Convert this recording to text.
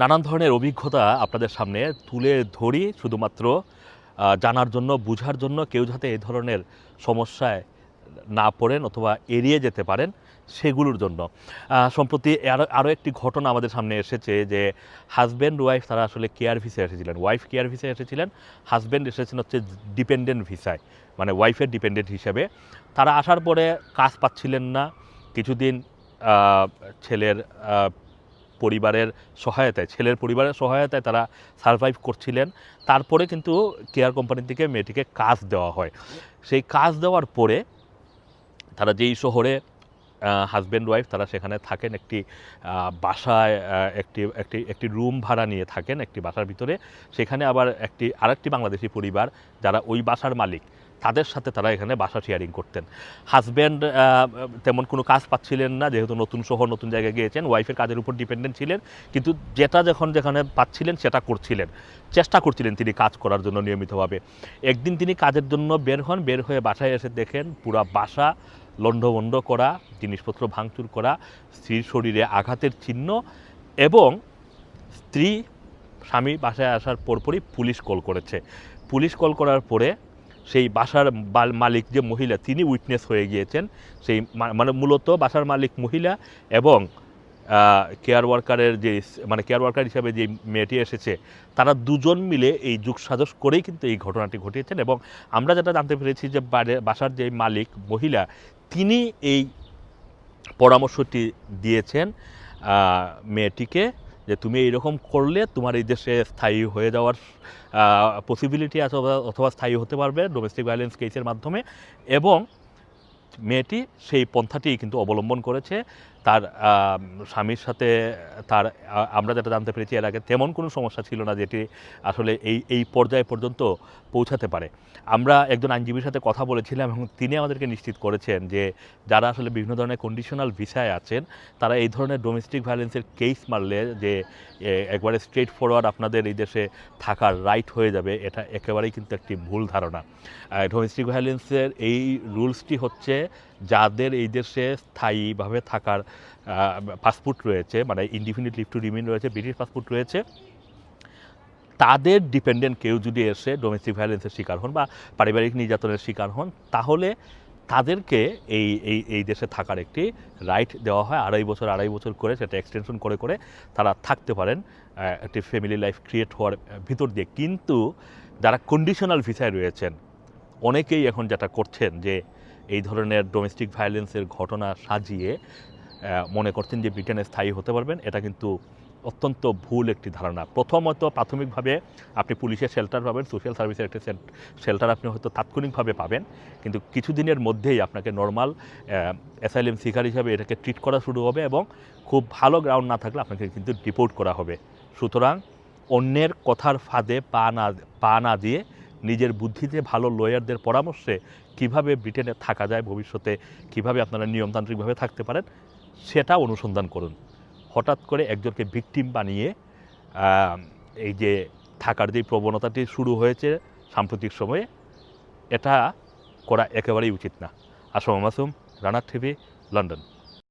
নানান ধরনের অভিজ্ঞতা আপনাদের সামনে তুলে ধরি, শুধুমাত্র জানার জন্য, বোঝার জন্য কেউ যাতে এই ধরনের সমস্যায় না পড়েন অথবা এড়িয়ে যেতে পারেন সেগুলোর জন্য। সম্প্রতি আরও আরও একটি ঘটনা আমাদের সামনে এসেছে যে হাজব্যান্ড ওয়াইফ তারা আসলে কেয়ার ভিসায় এসেছিলেন। ওয়াইফ কেয়ার ভিসায় এসেছিলেন হাজব্যান্ড এসেছেন হচ্ছে ডিপেন্ডেন্ট ভিসায় মানে ওয়াইফের ডিপেন্ডেন্ট হিসেবে। তারা আসার পরে কাজ পাচ্ছিলেন না। কিছুদিন ছেলের পরিবারের সহায়তায়, ছেলের পরিবারের সহায়তায় তারা সারভাইভ করছিলেন। তারপরে কিন্তু কেয়ার কোম্পানি থেকে মেয়েটিকে কাজ দেওয়া হয়। সেই কাজ দেওয়ার পরে তারা যেই শহরে হাজব্যান্ড ওয়াইফ তারা সেখানে থাকেন একটি বাসায় একটি একটি একটি রুম ভাড়া নিয়ে থাকেন একটি বাসার ভিতরে। সেখানে আবার একটি, আরেকটি বাংলাদেশি পরিবার যারা ওই বাসার মালিক তাদের সাথে তারা এখানে বাসা শেয়ারিং করতেন। হাজব্যান্ড তেমন কোনো কাজ পাচ্ছিলেন না, যেহেতু নতুন শহর, নতুন জায়গায় গিয়েছেন ওয়াইফের কাজের উপর ডিপেন্ডেন্ট ছিলেন, কিন্তু যেটা যখন যেখানে পাচ্ছিলেন, সেটা করছিলেন। চেষ্টা করছিলেন তিনি কাজ করার জন্য নিয়মিতভাবে। একদিন তিনি কাজের জন্য বের হন, বের হয়ে বাসায় এসে দেখেন পুরা বাসা লণ্ডভণ্ড করা, জিনিসপত্র ভাঙচুর করা, স্ত্রীর শরীরে আঘাতের চিহ্ন এবং স্ত্রী, স্বামী বাসায় আসার পরপরই পুলিশ কল করেছে। পুলিশ কল করার পরে সেই বাসার মালিক যে মহিলা, তিনি উইটনেস হয়ে গিয়েছেন। সেই মানে মূলত বাসার মালিক মহিলা এবং কেয়ার ওয়ার্কারের যে মানে কেয়ার ওয়ার্কার হিসাবে যে মেয়েটি এসেছে, তারা দুজন মিলে এই যুগ সাজস করেই কিন্তু এই ঘটনাটি ঘটিয়েছেন এবং আমরা যেটা জানতে পেরেছি যে বাসার যে মালিক মহিলা, তিনি এই পরামর্শটি দিয়েছেন মেয়েটিকে। যে তুমি এইরকম করলে তোমার এই দেশে স্থায়ী হয়ে যাওয়ার পসিবিলিটি আছে অথবা- স্থায়ী হতে পারবে ডোমেস্টিক ভায়োলেন্স কেসের মাধ্যমে এবং মেয়েটি সেই পন্থাটি কিন্তু অবলম্বন করেছে। তার স্বামীর সাথে তার আমরা যেটা জানতে পেরেছি এর আগে তেমন কোনো সমস্যা ছিল না যেটি আসলে এই এই পর্যায়ে পর্যন্ত পৌঁছাতে পারে। আমরা একজন আইনজীবীর সাথে কথা বলেছিলাম এবং তিনি আমাদেরকে নিশ্চিত করেছেন যে যারা আসলে বিভিন্ন ধরনের কন্ডিশনাল ভিসায় আছেন, তারা এই ধরনের ডোমেস্টিক ভায়োলেন্সের কেস মারলে যে একবারে স্ট্রেট ফরওয়ার্ড আপনাদের এই দেশে থাকার রাইট হয়ে যাবে, এটা একেবারেই কিন্তু একটি ভুল ধারণা। ডোমেস্টিক ভায়োলেন্সের এই রুলসটি হচ্ছে যাদের এই দেশে স্থায়ীভাবে থাকার পাসপোর্ট রয়েছে মানে ইনডিফিনিট লিভ টু রিমিন রয়েছে ব্রিটিশ পাসপোর্ট রয়েছে। তাদের ডিপেন্ডেন্ট কেউ যদি এসে ডোমেস্টিক ভায়োলেন্সের শিকার হন বা পারিবারিক নির্যাতনের শিকার হন, তাহলে তাদেরকে এই এই এই দেশে থাকার একটি রাইট দেওয়া হয়। আড়াই বছর আড়াই বছর করে সেটা এক্সটেনশন করে করে তারা থাকতে পারেন একটি ফ্যামিলি লাইফ ক্রিয়েট হওয়ার ভিতর দিয়ে। কিন্তু যারা কন্ডিশনাল ভিসায় রয়েছেন, অনেকেই এখন যেটা করছেন যে এই ধরনের ডোমেস্টিক ভায়োলেন্সের ঘটনা সাজিয়ে মনে করছেন যে ব্রিটেনে স্থায়ী হতে পারবেন, এটা কিন্তু অত্যন্ত ভুল একটি ধারণা। প্রথমত প্রাথমিকভাবে আপনি পুলিশের শেল্টার পাবেন সোশ্যাল সার্ভিসের একটি শেল্টার আপনি হয়তো তাৎক্ষণিকভাবে পাবেন, কিন্তু কিছুদিনের মধ্যেই আপনাকে নর্মাল অ্যাসাইলেম সিকার হিসাবে এটাকে ট্রিট করা শুরু হবে এবং খুব ভালো গ্রাউন্ড না থাকলে আপনাকে কিন্তু ডিপোর্ট করা হবে। সুতরাং অন্যের কথার ফাঁদে পা না পা না দিয়ে নিজের বুদ্ধিতে ভালো লয়ারদের পরামর্শে কীভাবে ব্রিটেনে থাকা যায়, ভবিষ্যতে কীভাবে আপনারা নিয়মতান্ত্রিকভাবে থাকতে পারেন সেটা অনুসন্ধান করুন। হঠাৎ করে একজনকে ভিকটিম বানিয়ে এই যে থাকার যে প্রবণতাটি শুরু হয়েছে সাম্প্রতিক সময়ে, এটা করা একেবারেই উচিত না। আসম মাসুম রানার টিভি, লন্ডন।